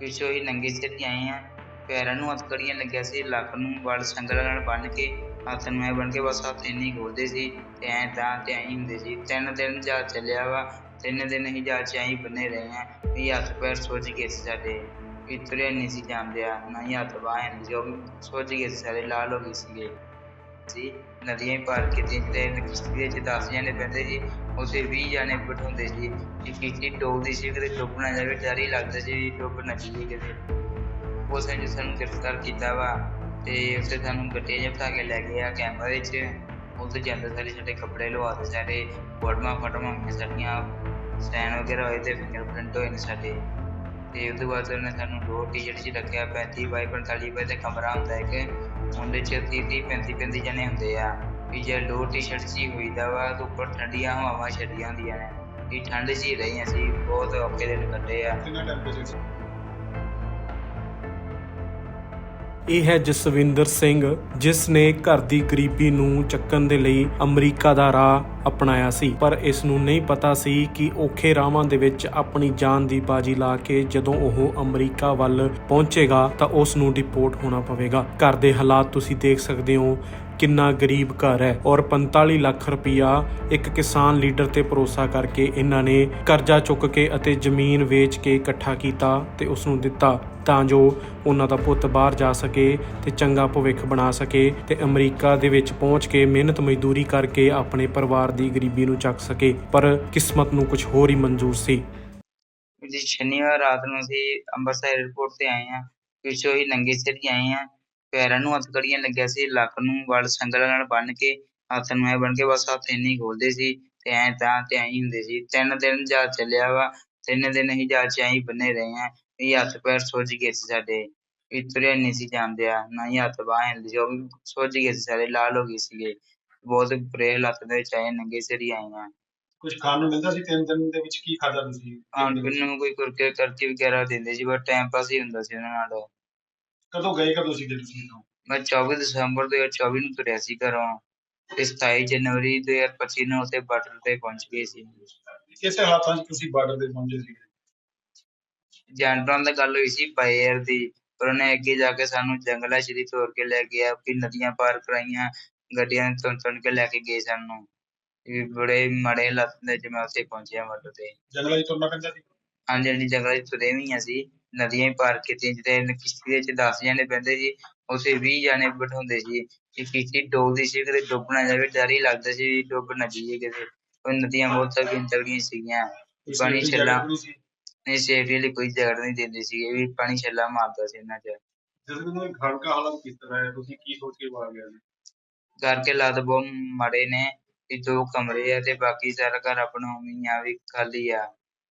ਪਿੱਛੋਂ ਹੀ ਨੰਗੇ ਸਿਰ ਆਏ ਆ ਪੈਰਾਂ ਨੂੰ ਹੱਥਕੜੀਆਂ ਲੱਗਿਆ ਸੀ। ਲੱਕ ਨੂੰ ਵਲ ਸੰਗਲਾਂ ਨਾਲ ਬੰਨ ਕੇ ਹੱਥ ਨੂੰ ਐ ਬਣ ਕੇ ਬਸ ਹੱਥ ਇੰਨੀ ਖੋਲਦੇ ਸੀ। ਤੇ ਐਂ ਤਾਂ ਤੇ ਐਂ ਹੁੰਦੇ ਸੀ। ਤਿੰਨ ਦਿਨ ਜਹਾਜ਼ ਚੱਲਿਆ ਵਾ। ਤਿੰਨ ਦਿਨ ਹੀ ਜਹਾਜ਼ 'ਚ ਐਂ ਬੰਨੇ ਰਹੇ ਆ ਵੀ ਹੱਥ ਪੈਰ ਸੁੱਜ ਗਏ ਸੀ ਸਾਡੇ। ਵੀ ਤੁਰਿਆ ਨਹੀਂ ਸੀ ਜਾਂਦੇ ਆ ਨਾ ਹੀ ਹੱਥ ਬਾਹਾਂ ਹਿੱਲਦੇ ਸੀ। ਗਏ ਸੀ ਸਾਰੇ, ਲਾਲ ਹੋ ਗਏ ਸੀਗੇ। ਸੀ, ਨਦੀਆਂ ਹੀ ਪਾਰ ਕੀਤੀਆਂ ਜਿਹੜੇ ਕਿਸ਼ਤੀ ਵਿੱਚ 10 ਜਣੇ ਬੈਠੇ ਸੀ, ਉੱਥੇ 20 ਜਣੇ ਬਿਠਾਉਂਦੇ ਸੀ ਕਿ ਕਿਸ਼ਤੀ ਡੋਬਦੀ ਸੀ ਕਿਤੇ ਡੁੱਬ ਨਾ ਜਾਵੇ ਡਰ ਹੀ ਲੱਗਦਾ ਸੀ ਵੀ ਡੁੱਬ ਨਾ ਜਾਈਏ ਕਿਤੇ ਉਸ ਨੇ ਸਾਨੂੰ ਗ੍ਰਿਫਤਾਰ ਕੀਤਾ ਵਾ ਤੇ ਉੱਥੇ ਸਾਨੂੰ ਗੱਡੀਆਂ 'ਚ ਬਿਠਾ ਕੇ ਲੈ ਗਿਆ ਕੈਮਰਾ ਵਿੱਚ। ਉੱਥੇ ਜਾਂਦੇ ਸਾਰੇ ਸਾਡੇ ਕੱਪੜੇ ਲਵਾਤੇ ਸਾਡੇ ਫੋਟੋਆਂ ਫੋਟੋਆਂ ਹੋਈਆਂ ਸਾਡੀਆਂ ਸਟੈਨ ਵਗੈਰਾ ਹੋਏ ਤੇ ਫਿੰਗਰਪ੍ਰਿੰਟ ਹੋਏ ਨੇ ਸਾਡੇ। ਤੇ ਉਹਦੇ ਬਾਅਦ ਉਹਨੇ ਸਾਨੂੰ ਦੋ ਟੀ-ਸ਼ਰਟ 'ਚ ਰੱਖਿਆ 35 ਬਾਈ 45 ਬਾਈ ਦਾ ਕਮਰਾ ਹੁੰਦਾ ਇੱਕ। ਉਹਦੇ 'ਚ 30 30 35 35 ਜਣੇ ਹੁੰਦੇ ਆ। ਵੀ ਜੇ ਲੋ ਟੀ-ਸ਼ਰਟ 'ਚ ਹੀ ਹੋਈਦਾ ਵਾ, ਤੇ ਉੱਪਰ ਠੰਡੀਆਂ ਹਵਾਵਾਂ ਛੱਡੀਆਂ ਹੁੰਦੀਆਂ ਨੇ। ਵੀ ਠੰਡ 'ਚ ਹੀ ਰਹੀ ਅਸੀਂ ਬਹੁਤ ਔਖੇ ਦਿਨ ਕੱਢੇ ਆ। ਕਿੰਨਾ ਟੈਂਪਰੇਚਰ ਇਹ ਹੈ ਜਸਵਿੰਦਰ ਸਿੰਘ, ਜਿਸ ਨੇ ਘਰ ਦੀ ਗਰੀਬੀ ਨੂੰ ਚੱਕਣ ਦੇ ਲਈ ਅਮਰੀਕਾ ਦਾ ਰਾਹ ਅਪਣਾਇਆ ਸੀ। ਪਰ ਇਸ ਨੂੰ ਨਹੀਂ ਪਤਾ ਸੀ ਕਿ ਔਖੇ ਰਾਹਾਂ ਦੇ ਵਿੱਚ ਆਪਣੀ ਜਾਨ ਦੀ ਬਾਜੀ ਲਾ ਕੇ ਜਦੋਂ ਉਹ ਅਮਰੀਕਾ ਵੱਲ ਪਹੁੰਚੇਗਾ ਤਾਂ ਉਸ ਨੂੰ ਡਿਪੋਰਟ ਹੋਣਾ ਪਵੇਗਾ। ਘਰ ਦੇ ਹਾਲਾਤ ਤੁਸੀਂ ਦੇਖ ਸਕਦੇ ਹੋ ਕਿੰਨਾ ਗਰੀਬ ਘਰ ਹੈ ਔਰ 45 ਲੱਖ ਰੁਪਇਆ ਇੱਕ ਕਿਸਾਨ ਲੀਡਰ ਤੇ ਭਰੋਸਾ ਕਰਕੇ ਇਹਨਾਂ ਨੇ ਕਰਜ਼ਾ ਚੁੱਕ ਕੇ ਅਤੇ ਜ਼ਮੀਨ ਵੇਚ ਕੇ ਇਕੱਠਾ ਕੀਤਾ ਤੇ ਉਸ ਨੂੰ ਦਿੱਤਾ। ਤਾਂ ਜੋ ਉਹਨਾਂ ਦਾ ਪੁੱਤ ਬਾਹਰ ਜਾ ਸਕੇ ਤੇ ਚੰਗਾ ਭਵਿੱਖ ਬਣਾ ਸਕੇ ਤੇ ਅਮਰੀਕਾ ਦੇ ਵਿੱਚ ਪਹੁੰਚ ਕੇ ਮਿਹਨਤ ਮਜ਼ਦੂਰੀ ਕਰਕੇ ਆਪਣੇ ਪਰਿਵਾਰ ਦੀ ਗਰੀਬੀ ਨੂੰ ਚੱਕ ਸਕੇ। ਪਰ ਕਿਸਮਤ ਨੂੰ ਕੁਝ ਹੋਰ ਹੀ ਮਨਜ਼ੂਰ ਸੀ। ਜੀ, ਸ਼ਨੀਵਾਰ ਰਾਤ ਨੂੰ ਅਸੀਂ ਅੰਮ੍ਰਿਤਸਰ 에ਅਰਪੋਰਟ ਤੇ ਆਏ ਆ ਪਿੱਛੋਂ ਹੀ ਨੰਗੇ ਸਿਰ ਹੀ ਆਏ ਆ ਪੈਰਾਂ ਨੂੰ ਹੱਥਕੜੀਆਂ ਲੱਗਿਆ ਸੀ। ਲੱਕ ਨੂੰ ਵਲ ਸੰਗਲਾਂ ਨਾਲ ਬੰਨ ਕੇ ਹੱਥ ਨੂੰ ਐ ਬਣ ਕੇ ਬਸ ਹੱਥ ਇੰਨੀ ਹੀ ਖੋਲਦੇ ਸੀ ਤੇ ਐ ਤਾਂ ਤੇ ਐਂ ਹੀ ਹੁੰਦੇ ਸੀ। ਤਿੰਨ ਦਿਨ ਜਹਾਜ਼ ਚੱਲਿਆ ਵਾ। ਤਿੰਨ ਦਿਨ ਹੀ ਜਹਾਜ਼ 'ਚ ਐਂ ਹੀ ਬੰਨੇ ਰਹੇ ਆ ਵੀ ਹੱਥ ਪੈਰ ਸੁੱਜ ਗਏ ਸੀ ਸਾਡੇ ਵੀ ਤੁਰਿਆ ਨਹੀਂ ਸੀ ਜਾਂਦੇ ਆ ਨਾ ਹੀ ਹੱਥ ਬਾਹਾਂ ਹਿੱਲਦੇ ਸੀ ਉਹ ਵੀ ਸੁੱਜ ਗਏ ਸੀ ਸਾਰੇ ਲਾਲ ਹੋ ਗਏ ਸੀਗੇ। ਬਹੁਤ ਬੁਰੇ ਹਾਲਾਤ ਦੇ ਵਿੱਚ ਆਏ ਨੰਗੇ ਸਿਰ ਹੀ ਆਏ ਆ। ਕੁਝ ਖਾਣ ਨੂੰ ਮਿਲਦਾ ਸੀ ਤਿੰਨ ਦਿਨ ਦੇ ਵਿੱਚ ਕੀ ਖਾਦਾ ਤੁਸੀਂ? ਪੀਣ ਨੂੰ ਕੋਈ ਕੁਰਕੇ ਕਰਚੀ ਵਗੈਰਾ ਦਿੰਦੇ ਸੀ ਬਸ ਟਾਈਮ ਪਾਸ ਹੀ ਹੁੰਦਾ ਸੀ ਉਹਨਾਂ ਨਾਲ। ਕਦੋਂ ਗਏ ਕਦੋਂ ਸੀਗੇ ਤੁਸੀਂ ਇੱਥੋਂ? ਮੈਂ 24 ਦਸੰਬਰ 2024 ਨੂੰ ਤੁਰਿਆ ਸੀ ਘਰੋਂ ਤੇ 27 ਜਨਵਰੀ 2025 ਨੂੰ ਉੱਥੇ ਬਾਰਡਰ ਤੇ ਪਹੁੰਚ ਗਏ ਸੀ। ਕਿਸ ਹਾਲਾਤਾਂ 'ਚ ਤੁਸੀਂ ਬਾਰਡਰ ਤੇ ਪਹੁੰਚੇ ਸੀਗੇ? ਜਾਨਵਰਾਂ ਦਾ ਗੱਲ ਹੋਈ ਸੀ ਬਾਇਰ ਦੀ ਪਰ ਉਹਨੇ ਅੱਗੇ ਜਾ ਕੇ ਸਾਨੂੰ ਜੰਗਲਾਂ ਦੀ ਤੋਰ ਕੇ ਲੈ ਗਿਆ ਫਿਰ ਨਦੀਆਂ ਪਾਰ ਕਰਾਈਆਂ ਗੱਡੀਆਂ ਤੁੰਨ ਤੁੰਨ ਕੇ ਲੈ ਕੇ ਗਏ ਸਾਨੂੰ। ਵੀ ਬੜੇ ਮਾੜੇ ਹਾਲਾਤ ਦੇ ਮੈਂ ਉੱਥੇ ਪਹੁੰਚਿਆ ਬਾਰਡਰ ਤੇ। ਜੰਗਲਾਂ 'ਚ ਤੁਰਨਾ ਪੈਂਦਾ ਸੀ? ਹਾਂਜੀ ਹਾਂਜੀ ਜੰਗਲਾਂ 'ਚ ਤੁਰੇ ਵੀ ਅਸੀਂ। ਨਦੀਆਂ ਹੀ ਪਾਰ ਕੀਤੀਆਂ ਜਿੱਥੇ ਕਿਸ਼ਤੀ ਵਿੱਚ 10 ਜਣੇ ਬਹਿੰਦੇ ਸੀ ਉੱਥੇ 20 ਜਣੇ ਬਿਠਾਉਂਦੇ ਸੀ। ਕਿ ਕਿਸ਼ਤੀ ਡੋਬਦੀ ਸੀ ਕਿਤੇ ਡੁੱਬ ਨਾ ਜਾਵੇ ਡਰ ਹੀ ਲੱਗਦਾ ਸੀ ਵੀ ਡੁੱਬ ਨਾ ਜਾਈਏ ਕਿਤੇ। ਉਹ ਨਦੀਆਂ ਬਹੁਤ ਤਗੜੀਆਂ ਤਗੜੀਆਂ ਸੀਗੀਆਂ ਪਾਣੀ ਛੱਲਾ ਨਹੀਂ ਸੇਫਟੀ ਲਈ ਕੋਈ ਜਗੜ ਨਹੀਂ ਦਿੰਦੇ ਸੀਗੇ ਵੀ ਪਾਣੀ ਛੱਲਾ ਮਾਰਦਾ ਸੀ ਇਹਨਾਂ 'ਚ। ਜਦੋਂ ਨੂੰ ਘਰ ਦਾ ਹਾਲਾਤ ਕਿਸ ਤਰ੍ਹਾਂ ਹੈ ਤੁਸੀਂ ਕੀ ਸੋਚ ਕੇ ਬਾਹਰ ਗਏ? ਸੀ ਘਰ ਕੇ ਹਾਲਾਤ ਬਹੁਤ ਮਾੜੇ ਨੇ ਵੀ ਦੋ ਕਮਰੇ ਆ ਤੇ ਬਾਕੀ ਸਾਰਾ ਘਰ ਆਪਣਾ ਉਵੇਂ ਹੀ ਆ ਵੀ ਖਾਲੀ ਆ।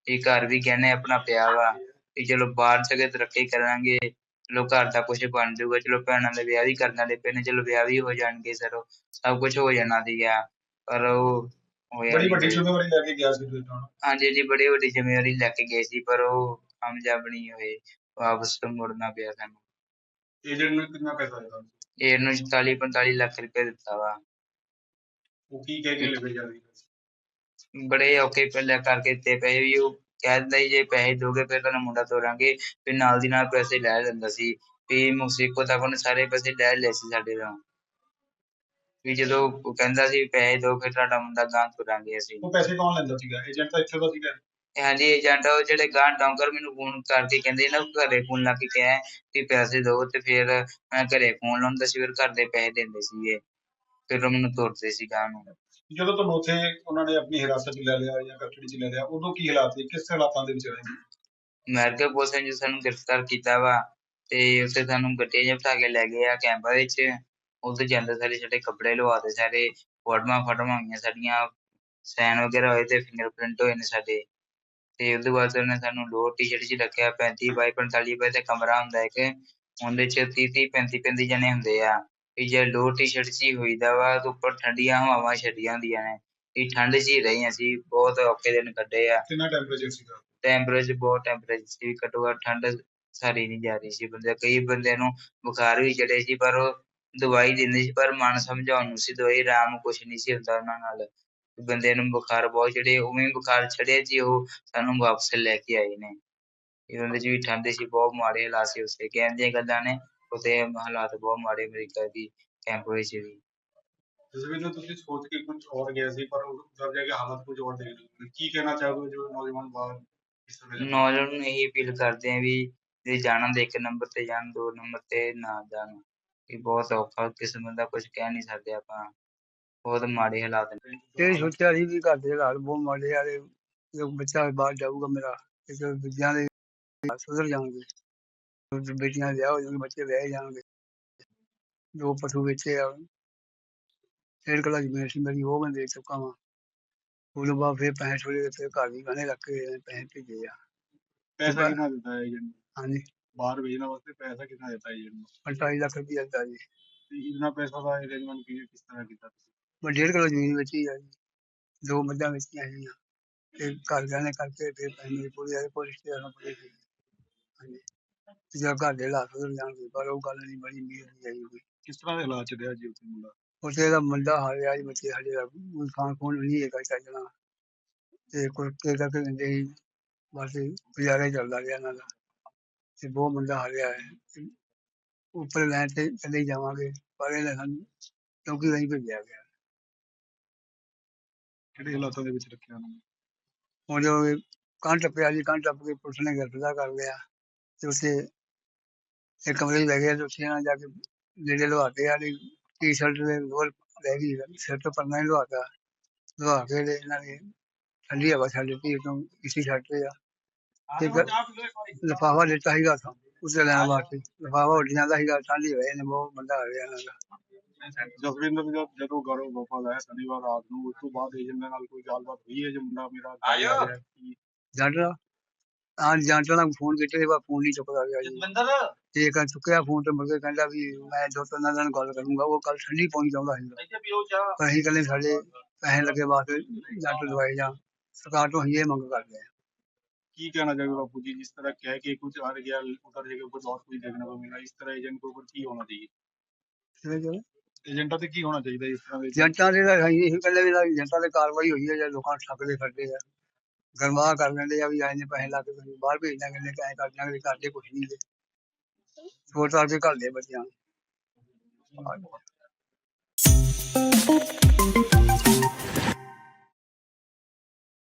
ਇਹ ਘਰ ਵੀ ਕਹਿੰਦੇ ਆਪਣਾ ਪਿਆ ਵਾ ਵੀ ਚਲੋ ਬਾਹਰ ਜਾ ਕੇ ਤਰੱਕੀ ਕਰਾਂਗੇ ਚਲੋ ਘਰ ਦਾ ਕੁਝ ਬਣ ਜਾਊਗਾ ਚਲੋ ਭੈਣਾਂ ਦੇ ਵਿਆਹ ਵੀ ਕਰਨ ਵਾਲੇ ਪਏ ਨੇ ਚਲੋ ਵਿਆਹ ਵੀ ਹੋ ਜਾਣਗੇ ਸਰ ਸਭ ਕੁਝ ਹੋ ਜਾਣਾ ਸੀਗਾ। ਪਰ ਉਹ ਹੋਇਆ ਬੜੀ ਨੀ ਵੱਡੀ ਫਿਰ। ਜ਼ਿੰਮੇਵਾਰੀ ਲੈ ਕੇ ਗਿਆ ਸੀ ਤੁਸੀਂ ਤਾਂ। ਹਾਂਜੀ ਜੀ ਬੜੀ ਵੱਡੀ ਜ਼ਿੰਮੇਵਾਰੀ ਲੈ ਕੇ ਗਏ ਸੀ ਪਰ ਉਹ ਕਾਮਯਾਬ ਨਹੀਂ ਹੋਏ ਵਾਪਸ ਮੁੜਨਾ ਪਿਆ ਸਾਨੂੰ। ਏਜੰਟ ਨੂੰ ਕਿੰਨਾ ਪੈਸਾ ਦਿੱਤਾ ਇਹ ਨੂੰ 44 45 ਲੱਖ ਰੁਪਏ ਦਿੱਤਾ ਵਾ। ਉਹ ਕੀ ਕਹਿ ਕੇ ਲੈ ਕੇ ਜਾ ਰਹੀ ਬੜੇ ਔਖੇ ਪਹਿਲੇ ਕਰਕੇ ਦਿੱਤੇ ਪੈਸੇ ਵੀ ਉਹ ਕਹਿ ਦਿੰਦਾ ਜੇ ਪੈਸੇ ਦੋਗੇ ਫਿਰ ਤੁਹਾਨੂੰ ਮੁੰਡਾ ਤੋਰਾਂਗੇ ਫਿਰ ਨਾਲ ਦੀ ਨਾਲ ਪੈਸੇ ਲੈ ਲੈਂਦਾ ਸੀ। ਵੀ ਮੁਸੀਬਤ ਉਹਨੇ ਸਾਰੇ ਪੈਸੇ ਲੈ ਲਏ ਸੀ ਸਾਡੇ ਤੋਂ। ਵੀ ਜਦੋਂ ਉਹ ਕਹਿੰਦਾ ਸੀ ਪੈਸੇ ਦੋ ਫਿਰ ਤੁਹਾਡਾ ਮੁੰਡਾ ਗਾਂ ਤੋਰਾਂਗੇ ਅਸੀਂ। ਉਹ ਪੈਸੇ ਕੌਣ ਲੈਂਦਾ ਸੀਗਾ? ਏਜੰਟ ਤਾਂ ਇੱਥੇ ਦਾ ਸੀਗਾ। ਹਾਂਜੀ ਏਜੰਟ ਉਹ ਜਿਹੜੇ ਗਾਂ ਡੌਂਕਰ ਮੈਨੂੰ ਫੋਨ ਕਰਕੇ ਕਹਿੰਦੇ ਨਾ ਘਰੇ ਫੋਨ ਲਾ ਕੇ ਕਹਿ ਵੀ ਪੈਸੇ ਦਿਓ ਤੇ ਫਿਰ ਮੈਂ ਘਰੇ ਫੋਨ ਲਾਉਂਦਾ ਸੀ ਫਿਰ ਘਰ ਦੇ ਪੈਸੇ ਦਿੰਦੇ ਸੀਗੇ। ਫਿਰ ਉਹ ਮੈਨੂੰ ਤੋਰਦੇ ਸੀ ਗਾਂ ਨੂੰ। ਜਦੋਂ ਤੁਹਾਨੂੰ ਉੱਥੇ ਉਹਨਾਂ ਨੇ ਆਪਣੀ ਹਿਰਾਸਤ 'ਚ ਲੈ ਲਿਆ ਜਾਂ ਕਸਟਡੀ 'ਚ ਲੈ ਲਿਆ ਉਦੋਂ ਕੀ ਹਾਲਾਤ ਸੀ? ਕਿਸ ਹਾਲਾਤਾਂ ਦੇ ਵਿੱਚ ਰਹੇ ਅਮਰੀਕਾ ਪੁਲਿਸ ਨੇ ਸਾਨੂੰ ਗ੍ਰਿਫਤਾਰ ਕੀਤਾ ਵਾ ਤੇ ਉੱਥੇ ਸਾਨੂੰ ਗੱਡੀਆਂ 'ਚ ਬਿਠਾ ਕੇ ਲੈ ਗਏ ਆ ਕੈਂਪਾਂ ਵਿੱਚ। ਉੱਥੇ ਜਾਂਦੇ ਸਾਰੇ ਸਾਡੇ ਕੱਪੜੇ ਲਵਾਤੇ ਸਾਰੇ ਫੋਟੋਆਂ ਫੋਟੋਆਂ ਹੋਈਆਂ ਸਾਡੀਆਂ ਸੈਨ ਵਗੈਰਾ ਹੋਏ ਤੇ ਫਿੰਗਰਪ੍ਰਿੰਟ ਹੋਏ ਨੇ ਸਾਡੇ। ਤੇ ਉਹਦੇ ਬਾਅਦ ਉਹਨੇ ਸਾਨੂੰ ਲੋਅਰ ਟੀ-ਸ਼ਰਟ 'ਚ ਰੱਖਿਆ 35 ਬਾਈ 45 ਬਾਈ ਦਾ ਕਮਰਾ ਹੁੰਦਾ ਇੱਕ ਉਹਦੇ 'ਚ 30 30 35 35 ਜਣੇ ਹੁੰਦੇ ਆ। ਵੀ ਜੇ ਲੋਅਰ ਟੀ-ਸ਼ਰਟ ਹੀ ਹੋਈਦਾ ਵਾ ਤੇ ਉੱਪਰ ਠੰਡੀਆਂ ਹਵਾਵਾਂ ਛੱਡੀਆਂ ਹੁੰਦੀਆਂ ਨੇ। ਵੀ ਠੰਡ ਹੀ ਰਹੇ ਅਸੀਂ ਬਹੁਤ ਔਖੇ ਦਿਨ ਕੱਢੇ ਆ। ਕਿੰਨਾ ਟੈਂਪਰੇਚਰ ਸੀਗਾ? ਟੈਂਪਰੇਚਰ ਬਹੁਤ ਟੈਂਪਰੇਚਰ ਸੀ ਘੱਟੋ ਘੱਟ ਠੰਡ ਸਾਰੀ ਨਹੀਂ ਜਾ ਰਹੀ ਸੀ ਬੰਦੇ ਕਈ ਬੰਦਿਆਂ ਨੂੰ ਬੁਖਾਰ ਵੀ ਚੜੇ ਸੀ ਪਰ ਉਹ ਦਵਾਈ ਦਿੰਦੇ ਸੀ ਪਰ ਮਨ ਸਮਝਾਉਣ ਨੂੰ ਸੀ ਦਵਾਈ ਆਰਾਮ ਕੁਛ ਨਹੀਂ ਸੀ ਹੁੰਦਾ ਉਹਨਾਂ ਨਾਲ। ਬੰਦੇ ਨੂੰ ਬੁਖਾਰ ਬਹੁਤ ਚੜੇ ਉਵੇਂ ਬੁਖਾਰ ਚੜਿਆ ਸੀ ਉਹ ਸਾਨੂੰ ਵਾਪਸ ਲੈ ਕੇ ਆਏ ਨੇ। ਇਹਨਾਂ ਦੇ ਵੀ ਠੰਡ ਸੀ ਬਹੁਤ ਮਾੜੇ ਹਾਲਾਤ ਸੀ ਉਸੇ ਕਹਿਣ ਦੀਆਂ ਗੱਲਾਂ ਨੇ ਉੱਥੇ ਹਾਲਾਤ ਬਹੁਤ ਮਾੜੇ ਅਮਰੀਕਾ ਦੀ ਕੈਂਪ ਵਿੱਚ ਵੀ। ਜਸਵਿੰਦਰ ਤੁਸੀਂ ਸੋਚ ਕੇ ਕੁਝ ਹੋਰ ਗਏ ਸੀ ਪਰ ਉਧਰ ਜਾ ਕੇ ਹਾਲਾਤ ਕੁਝ ਹੋਰ ਦੇਖ ਰਹੇ ਕੀ ਕਹਿਣਾ ਚਾਹੋਗੇ ਜੋ ਨੌਜਵਾਨ ਬਾਹਰ ਨੌਜਵਾਨ ਨੂੰ ਇਹੀ ਅਪੀਲ ਕਰਦੇ ਆ ਵੀ ਜੇ ਜਾਣਾ ਤਾਂ ਇੱਕ ਨੰਬਰ ਤੇ ਜਾਣ ਦੋ ਨੰਬਰ ਤੇ ਨਾ ਜਾਣ। ਇਹ ਬਹੁਤ ਔਖਾ ਕਿਸਮ ਦਾ ਕੁਝ ਕਹਿ ਨਹੀਂ ਸਕਦੇ ਆਪਾਂ। ਬਹੁਤ ਮਾੜੇ ਹਾਲਾਤ ਨੇ। ਇਹ ਸੋਚਿਆ ਸੀ ਵੀ ਘਰ ਦੇ ਹਾਲਾਤ ਬਹੁਤ ਮਾੜੇ ਆ ਤੇ ਜਦੋਂ ਬੱਚਾ ਬਾਹਰ ਜਾਊਗਾ ਮੇਰਾ ਤੇ ਚਲੋ ਬੱਚਿਆਂ ਦੇ ਸੁਧਰ ਜਾਣਗੇ। ਤੇ ਬੇਟੀਆਂ ਵਿਆਹ ਹੋ ਜਾਣਗੇ ਬੱਚੇ ਵਿਆਹੇ ਜਾਣਗੇ। ਦੋ ਪਸ਼ੂ ਵੇਚੇ ਆ। ਡੇਢ ਕਿੱਲਾ ਜ਼ਮੀਨ ਸੀ ਮੇਰੀ ਉਹ ਮੈਂ ਦੇ ਚੁੱਕਾ ਵਾਂ। ਉਦੋਂ ਬਾਅਦ ਫਿਰ ਪੈਸੇ ਥੋੜੇ ਫਿਰ ਘਰ ਵੀ ਗਹਿਣੇ ਰੱਖ ਕੇ ਪੈਸੇ ਭੇਜੇ ਆ। ਪੈਸਾ ਕਿੰਨਾ ਦਿੱਤਾ ਏਜੰਟ ਹਾਂਜੀ। ਬਾਹਰ ਭੇਜਣ ਵਾਸਤੇ ਪੈਸਾ ਕਿੰਨਾ ਦਿੱਤਾ ਹੈ ਏਜੰਟ ਨੂੰ 45 ਲੱਖ ਰੁਪਈਆ ਦਿੱਤਾ ਜੀ। ਤੇ ਇੰਨਾ ਪੈਸਾ ਦਾ ਅਰੇਂਜਮੈਂਟ ਕਿਸ ਤਰ੍ਹਾਂ ਕੀਤਾ ਤੁਸੀਂ? ਮੈਂ ਡੇਢ ਕਿੱਲਾ ਜ਼ਮੀਨ ਵੇਚੀ ਆ ਜੀ। ਦੋ ਮੱਝਾਂ ਵੇਚੀਆਂ ਸੀਗੀਆਂ। ਤੇ ਘਰ ਗਹਿਣੇ ਕਰਕੇ ਫਿਰ ਪੈਸੇ ਮੇਰੇ ਪੂਰੇ ਆਏ ਪੁਲਿਸ ਤੇ ਆਣਾ ਪੜੇ ਸੀ ਹਾਂਜੀ। ਤੇ ਜਦੋਂ ਘਰ ਦੇ ਹਾਲਾਤ ਸੁਧਰ ਜਾਣਗੇ ਪਰ ਉਹ ਗੱਲ ਨਹੀਂ ਬੜੀ ਮੀਰ ਨਹੀਂ ਆਈ ਹੋਈ। ਕਿਸ ਤਰ੍ਹਾਂ ਦੇ ਹਾਲਾਤ ਚ ਰਿਹਾ ਜੀ ਉੱਥੇ ਮੁੰਡਾ? ਉੱਥੇ ਦਾ ਮੁੰਡਾ ਹਾਰਿਆ ਜੀ ਬੱਚੇ ਸਾਡੇ ਦਾ ਕੋਈ ਖਾਣ ਵੀ ਨਹੀਂ ਹੈਗਾ ਚੱਜਣਾ ਤੇ ਕੋਈ ਕੇ ਕਰਕੇ ਦਿੰਦੇ ਸੀ ਬਸ ਗੁਜ਼ਾਰਾ ਹੀ ਚੱਲਦਾ ਰਿਹਾ ਇਹਨਾਂ ਦਾ। ਤੇ ਬਹੁਤ ਮੁੰਡਾ ਹਾਰਿਆ ਹੈ। ਉੱਪਰ ਲੈਣ ਤੇ ਚਲੇ ਹੀ ਜਾਵਾਂਗੇ ਪਰ ਇਹ ਸਾਨੂੰ ਕਿਉਂਕਿ ਨਹੀਂ ਭੇਜਿਆ ਗਿਆ। ਕਿਹੜੇ ਹਾਲਾਤਾਂ ਦੇ ਵਿੱਚ ਰੱਖਿਆ ਉਹਨਾਂ ਨੂੰ? ਹੁਣ ਜੋ ਕੰਨ ਟੱਪਿਆ ਜੀ ਕੰਨ ਟੱਪ ਕੇ ਪੁਲਿਸ ਨੇ ਗ੍ਰਿਫਤਾਰ ਕਰ ਲਿਆ ਤੇ ਉੱਥੇ ਇੱਕ ਕਮਰੇ ਲੈ ਗਏ ਤੇ ਉੱਥੇ ਜਾ ਕੇ ਜਿਹੜੇ ਲਵਾਤੇ ਦੀ ਟੀ-ਸ਼ਰਟ ਦੇ ਲੋਅਰ ਲੈ ਗਈ ਸਿਰ ਤੋਂ ਪਰਨਾ ਹੀ ਲਵਾਤਾ ਲਵਾ ਕੇ ਇਹਨਾਂ ਨੇ ਠੰਡੀ ਹਵਾ ਛੱਡ ਦਿੱਤੀ ਇਸੀ ਛੱਡ ਤੇ ਆ ਤੇ ਲਫਾਫਾ ਦਿੱਤਾ ਸੀਗਾ ਉੱਥੋਂ ਉਸੇ ਲੈਣ ਵਾਸਤੇ ਲਫਾਫਾ ਉੱਡ ਜਾਂਦਾ ਸੀਗਾ ਠੰਡੀ ਹਵਾ ਨੇ ਬਹੁਤ ਬੰਦਾ ਆ ਗਿਆ ਇਹਨਾਂ ਦਾ ਜਸਵਿੰਦਰ ਜਦ ਜਦੋਂ ਘਰੋਂ ਵਾਪਸ ਆਇਆ ਸ਼ਨੀਵਾਰ ਰਾਤ ਨੂੰ ਉਸ ਤੋਂ ਬਾਅਦ ਏਜੰਟ ਦੇ ਨਾਲ ਕੋਈ ਗੱਲਬਾਤ ਹੋਈ ਹੈ ਜੇ ਮੁੰਡਾ ਮੇਰਾ ਆਇਆ ਜੰਟ ਹਾਂ ਜੰਟ ਨਾਲ ਫੋਨ ਕੀਤੇ ਸੀ ਪਰ ਫੋਨ ਨਹੀਂ ਚੁੱਕਦਾ ਗਿਆ ਜੀ ਤੇ ਇੱਕ ਚੁੱਕਿਆ ਫੋਨ ਤੇ ਮੁੜ ਕੇ ਕਹਿੰਦਾ ਵੀ ਮੈਂ ਦੋ ਤਿੰਨ ਦਿਨਾਂ ਨਾਲ ਗੱਲ ਕਰੂੰਗਾ ਉਹ ਕੱਲ ਠੰਡੀ ਪਹੁੰਚ ਜਾਊਗਾ ਸੀ ਪਰ ਅਸੀਂ ਕਹਿੰਦੇ ਸਾਡੇ ਪੈਸੇ ਲੱਗੇ ਵਾਸਤੇ ਜੱਟ ਦਵਾਈ ਜਾਂ ਸਰਕਾਰ ਤੋਂ ਅਸੀਂ ਇਹ ਮੰਗ ਕਰਦੇ ਹਾਂ ਕੀ कहना चाहोगे बापू जी जिस तरह कह के कुछ हार गया उधर जगह कुछ और कुछ देखने को मिला इस तरह एजेंट के ऊपर की होना चाहिए ਠੀਕ ਹੈ ਜੀ ਏਜੰਟਾਂ ਤੇ ਕੀ ਹੋਣਾ ਚਾਹੀਦਾ ਇਸ ਤਰ੍ਹਾਂ ਦੇ ਜੰਟਾਂ ਦੇ ਤਾਂ ਅਸੀਂ ਇਹ ਕਹਿੰਦੇ ਵੀ ਤਾਂ ਜਨਤਾ ਤੇ ਕਾਰਵਾਈ ਹੋਈ ਹੈ ਜਾਂ ਲੋਕਾਂ ਨੂੰ ਠੱਗਦੇ ਫਿਰਦੇ ਆ ਗਰਮਾ ਕਰ ਲੈਂਦੇ ਆ ਵੀ ਆਏ ਨੇ ਪੈਸੇ ਲਾ ਕੇ ਤੁਸੀਂ ਬਾਹਰ ਭੇਜ ਦਾਂਗੇ ਨੇ ਪੈਸੇ ਕਰ ਦਾਂਗੇ ਕਰਦੇ ਕੁਛ ਨਹੀਂ ਦੇ ਛੋੜ ਤਾਰ ਕੇ ਘੱਲਦੇ ਬੱਚਿਆਂ ਨੂੰ